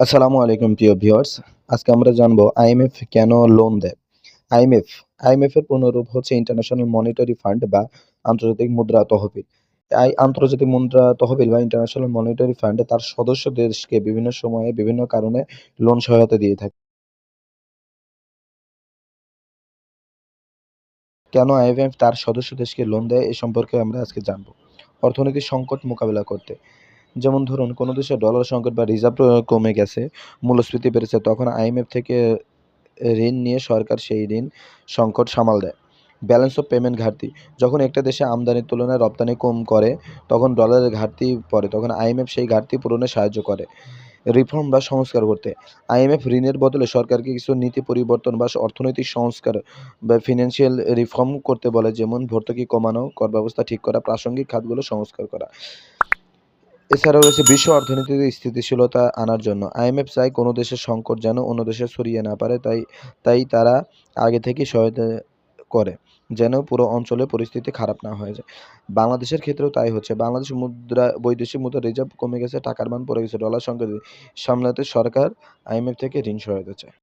আসসালামু আলাইকুম, প্রিয় ভিউয়ার্স। আজকে আমরা জানব আইএমএফ কেন লোন দেয়? আইএমএফ আইএমএফ এর পূর্ণরূপ হচ্ছে ইন্টারন্যাশনাল মনিটারি ফান্ড বা আন্তর্জাতিক মুদ্রা তহবিল। এই আন্তর্জাতিক মুদ্রা তহবিল বা ইন্টারন্যাশনাল মনিটারি ফান্ড তার সদস্য দেশকে বিভিন্ন সময়ে বিভিন্ন কারণে লোন সহায়তা দিয়ে থাকে। কেন আইএমএফ তার সদস্য দেশকে লোন দেয় এ সম্পর্কে আমরা আজকে জানব। অর্থনৈতিক সংকট মোকাবেলা করতে। যেমন ধরুন, কোনো দেশের ডলার সংকট বা রিজার্ভ কমে গেছে, মূল্যস্ফীতি বেড়েছে, তখন আইএমএফ থেকে ঋণ নিয়ে সরকার সেই ঋণ সংকট সামাল দেয়। ব্যালেন্স অফ পেমেন্ট ঘাটতি, যখন একটা দেশে আমদানির তুলনায় রপ্তানি কম করে, তখন ডলারের ঘাটতি পড়ে, তখন আইএমএফ সেই ঘাটতি পূরণে সাহায্য করে। রিফর্ম বা সংস্কার করতে আইএমএফ ঋণের বদলে সরকারকে কিছু নীতি পরিবর্তন বা অর্থনৈতিক সংস্কার বা ফিনান্সিয়াল রিফর্ম করতে বলে, যেমন ভর্তুকি কমানো, কর ব্যবস্থা ঠিক করা, প্রাসঙ্গিক খাতগুলো সংস্কার করা। এছাড়াও রয়েছে বিশ্ব অর্থনীতিতে স্থিতিশীলতা আনার জন্য। আইএমএফ চায় কোনো দেশের সংকট যেন অন্য দেশে ছড়িয়ে না পারে তাই তাই তারা আগে থেকেই সহায়তা করে, যেন পুরো অঞ্চলে পরিস্থিতি খারাপ না হয়ে যায়। বাংলাদেশের ক্ষেত্রেও তাই হচ্ছে। বাংলাদেশ মুদ্রা, বৈদেশিক মুদ্রা রিজার্ভ কমে গেছে, টাকার মান পড়ে গেছে, ডলার সংকট সামলাতে সরকার আইএমএফ থেকে ঋণ সহায়তা চায়।